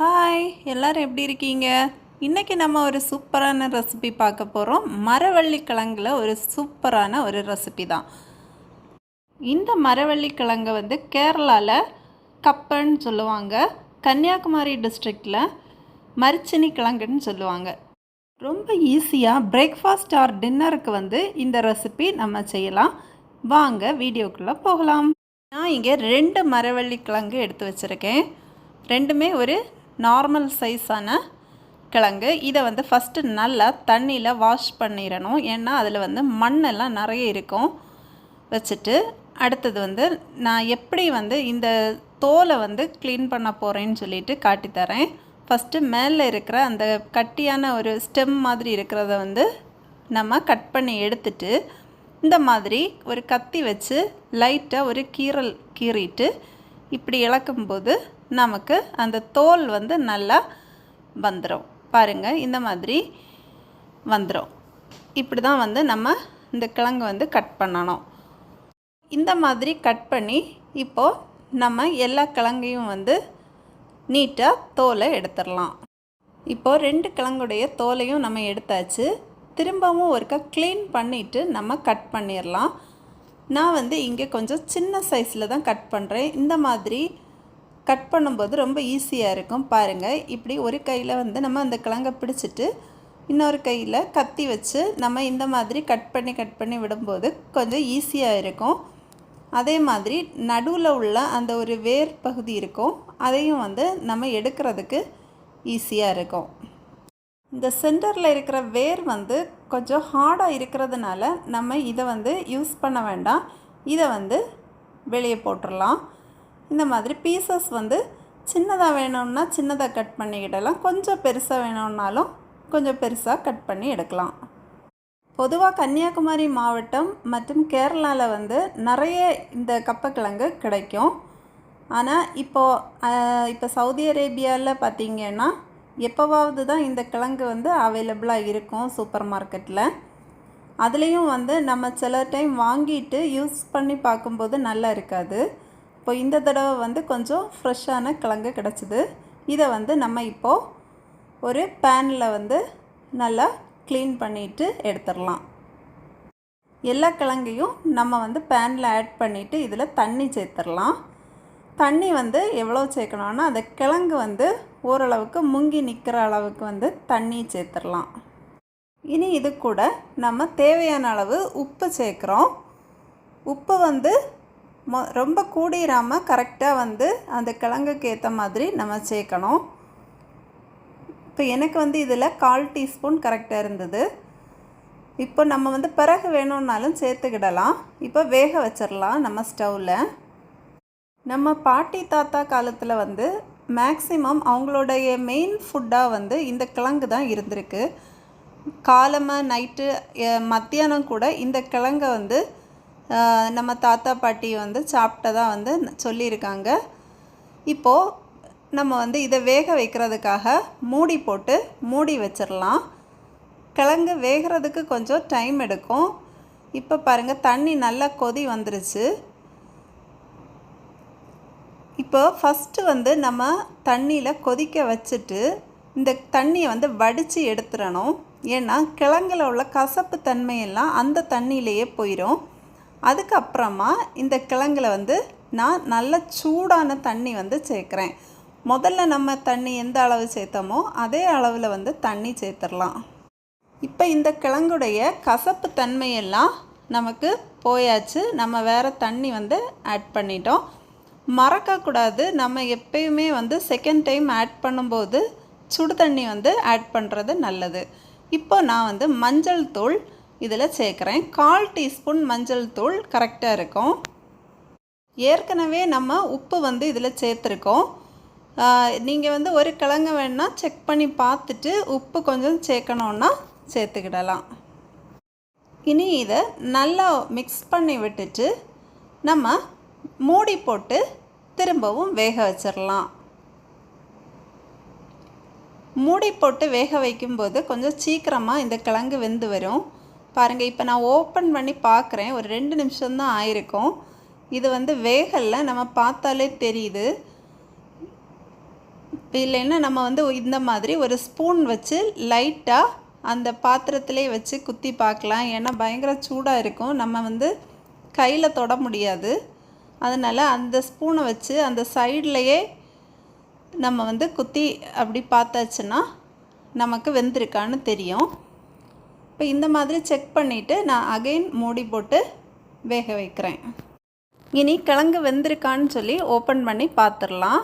Hi எல்லோரும் எப்படி இருக்கீங்க? இன்றைக்கி நம்ம ஒரு சூப்பரான ரெசிபி பார்க்க போகிறோம் மரவள்ளி கிழங்குல ஒரு சூப்பரான ஒரு ரெசிபி தான். இந்த மரவள்ளி கிழங்கை வந்து கேரளாவில் கப்பன்னு சொல்லுவாங்க. கன்னியாகுமரி டிஸ்ட்ரிக்டில் மரிச்சினி கிழங்குன்னு சொல்லுவாங்க. ரொம்ப ஈஸியாக பிரேக்ஃபாஸ்ட் ஆர் டின்னருக்கு வந்து இந்த ரெசிபி நம்ம செய்யலாம். வாங்க வீடியோக்குள்ளே போகலாம். நான் இங்கே ரெண்டு மரவள்ளி கிழங்கு எடுத்து வச்சுருக்கேன். ரெண்டுமே ஒரு நார்மல் சைஸான கிழங்கு. இதை வந்து ஃபஸ்ட்டு நல்லா தண்ணியில் வாஷ் பண்ணிடணும். ஏன்னா அதில் வந்து மண்ணெல்லாம் நிறைய இருக்கும். வச்சுட்டு அடுத்தது வந்து நான் எப்படி வந்து இந்த தோலை வந்து க்ளீன் பண்ண போகிறேன்னு சொல்லிட்டு காட்டித்தரேன் ஃபஸ்ட்டு மேலே இருக்கிற அந்த கட்டியான ஒரு ஸ்டெம் மாதிரி இருக்கிறத வந்து நம்ம கட் பண்ணி எடுத்துட்டு இந்த மாதிரி ஒரு கத்தி வச்சு லைட்டாக ஒரு கீறல் கீறிட்டு இப்படி இழக்கும்போது நமக்கு அந்த தோல் வந்து நல்லா வந்துடும் பாருங்கள் இந்த மாதிரி வந்துடும் இப்படி தான் வந்து நம்ம இந்த கிழங்கு வந்து கட் பண்ணணும். இந்த மாதிரி கட் பண்ணி இப்போது நம்ம எல்லா கிழங்கையும் வந்து நீட்டாக தோலை எடுத்துடலாம். இப்போது ரெண்டு கிழங்குடைய தோலையும் நம்ம எடுத்தாச்சு. திரும்பவும் ஒருக்கா க்ளீன் பண்ணிவிட்டு நம்ம கட் பண்ணிடலாம். நான் வந்து இங்கே கொஞ்சம் சின்ன சைஸில் தான் கட் பண்ணுறேன் இந்த மாதிரி கட் பண்ணும்போது ரொம்ப ஈஸியாக இருக்கும். பாருங்கள் இப்படி ஒரு கையில் வந்து நம்ம அந்த கிழங்கை பிடிச்சிட்டு இன்னொரு கையில் கத்தி வச்சு நம்ம இந்த மாதிரி கட் பண்ணி கட் பண்ணி விடும்போது கொஞ்சம் ஈஸியாக இருக்கும். அதே மாதிரி நடுவில் உள்ள அந்த ஒரு வேர் பகுதி இருக்கும். அதையும் வந்து நம்ம எடுக்கிறதுக்கு ஈஸியாக இருக்கும். இந்த சென்டரில் இருக்கிற வேர் வந்து கொஞ்சம் ஹார்டாக இருக்கிறதுனால நம்ம இதை வந்து யூஸ் பண்ண வேண்டாம். இதை வந்து வெளியே போட்டுடலாம் இந்த மாதிரி பீசஸ் வந்து சின்னதாக வேணும்னா சின்னதாக கட் பண்ணிக்கிடலாம் கொஞ்சம் பெருசாக வேணும்னாலும் கொஞ்சம் பெருசாக கட் பண்ணி எடுக்கலாம். பொதுவாக கன்னியாகுமரி மாவட்டம் மற்றும் கேரளாவில் வந்து நிறைய இந்த கப்பக்கிழங்கு கிடைக்கும். ஆனால் இப்போது இப்போ சவுதி அரேபியாவில் பார்த்திங்கன்னா எப்போவாவது தான் இந்த கிழங்கு வந்து அவைலபிளாக இருக்கும் சூப்பர் மார்க்கெட்டில் அதுலேயும் வந்து நம்ம சில டைம் வாங்கிட்டு யூஸ் பண்ணி பார்க்கும்போது நல்லா இருக்காது. இப்போ இந்த தடவை வந்து கொஞ்சம் ஃப்ரெஷ்ஷான கிழங்கு கிடச்சிது. இதை வந்து நம்ம இப்போது ஒரு பேனில் வந்து நல்லா க்ளீன் பண்ணிவிட்டு எடுத்துடலாம். எல்லா கிழங்கையும் நம்ம வந்து பேனில் ஆட் பண்ணிவிட்டு இதில் தண்ணி சேர்த்துடலாம். தண்ணி வந்து எவ்வளோ சேர்க்கணுன்னா அந்த கிழங்கு வந்து ஓரளவுக்கு முங்கி நிற்கிற அளவுக்கு வந்து தண்ணி சேர்த்துடலாம். இனி இது கூட நம்ம தேவையான அளவு உப்பு சேர்க்குறோம். உப்பு வந்து மொ ரொம்ப கூடிராமல் கரெக்டாக வந்து அந்த கிழங்குக்கு ஏற்ற மாதிரி நம்ம சேர்க்கணும். இப்போ எனக்கு வந்து இதில் கால் டீஸ்பூன் கரெக்டாக இருந்தது. இப்போ நம்ம வந்து பிறகு வேணும்னாலும் சேர்த்துக்கிடலாம். இப்போ வேக வச்சிடலாம் நம்ம ஸ்டவ்வில் நம்ம பாட்டி தாத்தா காலத்தில் வந்து மேக்ஸிமம் அவங்களுடைய மெயின் ஃபுட்டாக வந்து இந்த கிழங்கு தான் இருந்திருக்கு. காலமாக நைட்டு மத்தியானம் கூட இந்த கிழங்கை வந்து நம்ம தாத்தா பாட்டி வந்து சாப்பிட்டதாக வந்து சொல்லியிருக்காங்க. இப்போது நம்ம வந்து இதை வேக வைக்கிறதுக்காக மூடி போட்டு மூடி வச்சிடலாம். கிழங்கு வேகிறதுக்கு கொஞ்சம் டைம் எடுக்கும். இப்போ பாருங்கள் தண்ணி நல்லா கொதி வந்துருச்சு. இப்போ ஃபஸ்ட்டு வந்து நம்ம தண்ணியில் கொதிக்க வச்சுட்டு இந்த தண்ணியை வந்து வடித்து எடுத்துடணும். ஏன்னா கிழங்குல உள்ள கசப்பு தன்மையெல்லாம் அந்த தண்ணியிலையே போயிடும் அதுக்கப்புறமா இந்த கிழங்குல வந்து நான் நல்ல சூடான தண்ணி வந்து சேர்க்குறேன். முதல்ல நம்ம தண்ணி எந்த அளவு சேர்த்தோமோ அதே அளவில் வந்து தண்ணி சேர்த்துடலாம். இப்போ இந்த கிழங்குடைய கசப்பு தன்மையெல்லாம் நமக்கு போயாச்சு. நம்ம வேறு தண்ணி வந்து ஆட் பண்ணிட்டோம். மறக்கக்கூடாது நம்ம எப்பயுமே வந்து செகண்ட் டைம் ஆட் பண்ணும்போது சுடு தண்ணி வந்து ஆட் பண்ணுறது நல்லது. இப்போ நான் வந்து மஞ்சள் தூள் இதில் சேர்க்குறேன். கால் டீஸ்பூன் மஞ்சள் தூள் கரெக்டாக இருக்கும். ஏற்கனவே நம்ம உப்பு வந்து இதில் சேர்த்துருக்கோம். நீங்கள் வந்து ஒரு கிழங்கு வேணால் செக் பண்ணி பார்த்துட்டு உப்பு கொஞ்சம் சேர்க்கணுன்னா சேர்த்துக்கிடலாம். இனி இதை நல்லா மிக்ஸ் பண்ணி விட்டுட்டு நம்ம மூடி போட்டு திரும்பவும் வேக வச்சிடலாம். மூடி போட்டு வேக வைக்கும்போது கொஞ்சம் சீக்கிரமாக இந்த கிழங்கு வெந்து வரும். பாருங்கள் இப்போ நான் ஓப்பன் பண்ணி பார்க்குறேன் ஒரு ரெண்டு நிமிஷம்தான் ஆயிருக்கும். இது வந்து வேகலில் நம்ம பார்த்தாலே தெரியுது. இல்லைன்னா நம்ம வந்து இந்த மாதிரி ஒரு ஸ்பூன் வச்சு லைட்டாக அந்த பாத்திரத்திலே வச்சு குத்தி பார்க்கலாம். ஏன்னா பயங்கர சூடாக இருக்கும். நம்ம வந்து கையில் தொட முடியாது. அதனால் அந்த ஸ்பூனை வச்சு அந்த சைட்லேயே நம்ம வந்து குத்தி அப்படி பார்த்தாச்சுன்னா நமக்கு வெந்திருக்கான்னு தெரியும். இப்போ இந்த மாதிரி செக் பண்ணிவிட்டு நான் அகைன் மூடி போட்டு வேக வைக்கிறேன். இனி கிழங்கு வெந்திருக்கான்னு சொல்லி ஓப்பன் பண்ணி பார்த்துடலாம்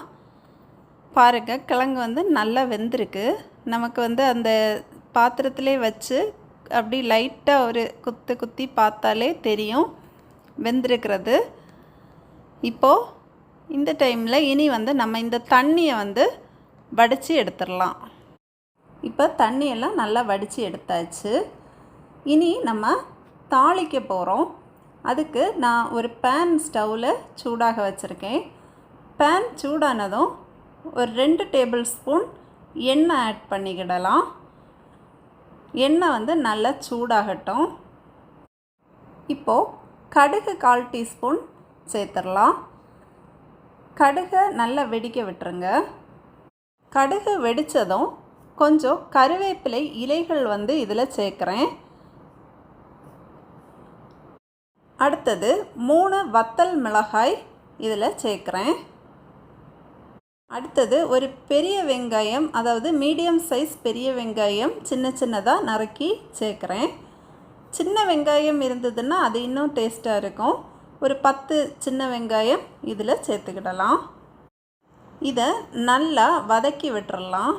பாருங்கள் கிழங்கு வந்து நல்லா வெந்திருக்கு. நமக்கு வந்து அந்த பாத்திரத்திலே வச்சு அப்படி லைட்டாக ஒரு குத்து குத்தி பார்த்தாலே தெரியும் வெந்திருக்கிறது. இப்போது இந்த டைமில் இனி வந்து நம்ம இந்த தண்ணியை வந்து வடித்து எடுத்துடலாம். இப்போ தண்ணியெல்லாம் நல்லா வடித்து எடுத்தாச்சு. இனி நம்ம தாளிக்க போகிறோம் அதுக்கு நான் ஒரு பேன் ஸ்டவ்வில் சூடாக வச்சுருக்கேன். பேன் சூடானதும் ஒரு ரெண்டு டேபிள் ஸ்பூன் எண்ணெய் ஆட் பண்ணிக்கிடலாம். எண்ணெய் வந்து நல்லா சூடாகட்டும். இப்போது கடுகு கால் டீஸ்பூன் சேர்த்துடலாம். கடுகை நல்லா வெடிக்க விட்டுருங்க. கடுகு வெடித்ததும் கொஞ்சம் கருவேப்பிலை இலைகள் வந்து இதில் சேர்க்குறேன். அடுத்தது மூணு வத்தல் மிளகாய் இதில் சேர்க்குறேன். அடுத்தது ஒரு பெரிய வெங்காயம் அதாவது மீடியம் சைஸ் பெரிய வெங்காயம் சின்ன சின்னதாக நறுக்கி சேர்க்குறேன். சின்ன வெங்காயம் இருந்ததுன்னா அது இன்னும் டேஸ்ட்டாக இருக்கும். ஒரு பத்து சின்ன வெங்காயம் இதில் சேர்த்துக்கிடலாம். இதை நல்லா வதக்கி விட்டுறலாம்.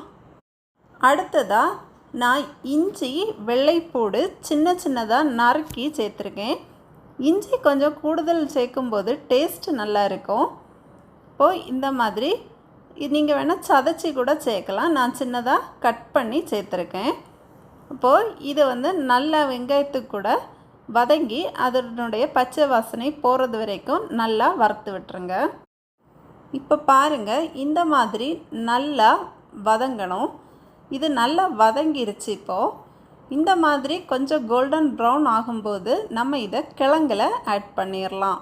அடுத்ததாக நான் இஞ்சி வெள்ளைப்பூடு சின்ன சின்னதாக நறுக்கி சேர்த்துருக்கேன். இஞ்சி கொஞ்சம் கூடுதல் சேர்க்கும்போது டேஸ்ட்டு நல்லா இருக்கும் இப்போது இந்த மாதிரி நீங்கள் வேணால் சதைச்சி கூட சேர்க்கலாம். நான் சின்னதாக கட் பண்ணி சேர்த்துருக்கேன். இப்போது இது வந்து நல்ல வெங்காயத்துக்கு கூட வதங்கி அதனுடைய பச்சை வாசனை போகிறது வரைக்கும் நல்லா வறுத்து விட்டுருங்க. இப்போ பாருங்கள் இந்த மாதிரி நல்லா வதங்கணும். இது நல்லா வதங்கிருச்சு இப்போது இந்த மாதிரி கொஞ்சம் கோல்டன் ப்ரௌன் ஆகும்போது நம்ம இதை கிழங்குல ஆட் பண்ணிடலாம்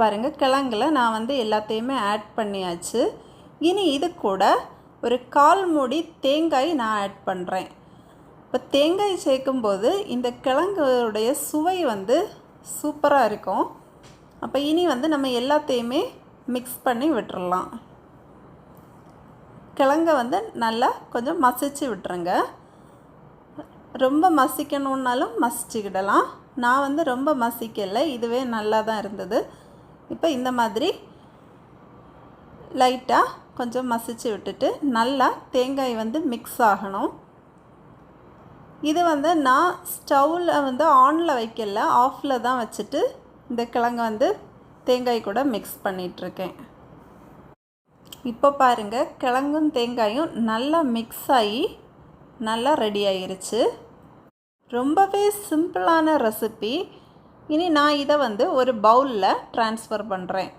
பாருங்கள் கிழங்குல நான் வந்து எல்லாத்தையுமே ஆட் பண்ணியாச்சு. இனி இது கூட ஒரு கால் மூடி தேங்காய் நான் ஆட் பண்ணுறேன் இப்போ தேங்காய் சேர்க்கும்போது இந்த கிழங்குடைய சுவை வந்து சூப்பராக இருக்கும். அப்போ இனி வந்து நம்ம எல்லாத்தையுமே மிக்ஸ் பண்ணி விட்டுடலாம் கிழங்க வந்து நல்லா கொஞ்சம் மசிச்சு விட்டுருங்க. ரொம்ப மசிக்கணுன்னாலும் மசிச்சுக்கிடலாம். நான் வந்து ரொம்ப மசிக்கலை. இதுவே நல்லா தான் இருந்தது. இப்போ இந்த மாதிரி லைட்டாக கொஞ்சம் மசிச்சு விட்டுட்டு நல்லா தேங்காய் வந்து மிக்ஸ் ஆகணும். இது வந்து நான் ஸ்டவ்வில் வந்து ஆனில் வைக்கல. ஆஃபில் தான் வச்சுட்டு இந்த கிழங்கு வந்து தேங்காய் கூட மிக்ஸ் பண்ணிகிட்ருக்கேன் இப்போ பாருங்கள் கிழங்கும் தேங்காயும் நல்லா மிக்ஸ் ஆகி நல்லா ரெடி ஆயிருச்சு. ரொம்பவே சிம்பிளான ரெசிபி இனி நான் இதை வந்து ஒரு பவுலில் ட்ரான்ஸ்ஃபர் பண்ணுறேன்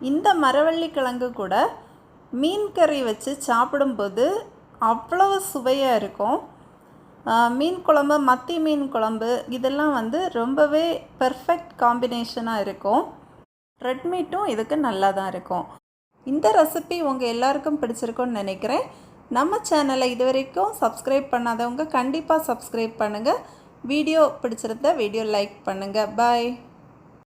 இந்த மரவள்ளி கிழங்கு கூட மீன் கறி வச்சு சாப்பிடும்போது அவ்வளவு சுவையாக இருக்கும். மீன் குழம்பு மத்தி மீன் குழம்பு இதெல்லாம் வந்து ரொம்பவே பெர்ஃபெக்ட் காம்பினேஷனாக இருக்கும். ரெட் மீட்டும் இதுக்கு நல்லா தான் இருக்கும். இந்த ரெசிபி உங்கள் எல்லாருக்கும் பிடிச்சிருக்கும்னு நினைக்கிறேன். நம்ம சேனலை இது வரைக்கும் சப்ஸ்கிரைப் பண்ணாதவங்க கண்டிப்பாக சப்ஸ்கிரைப் பண்ணுங்கள் வீடியோ பிடிச்சிருந்தா வீடியோ லைக் பண்ணுங்கள் பாய்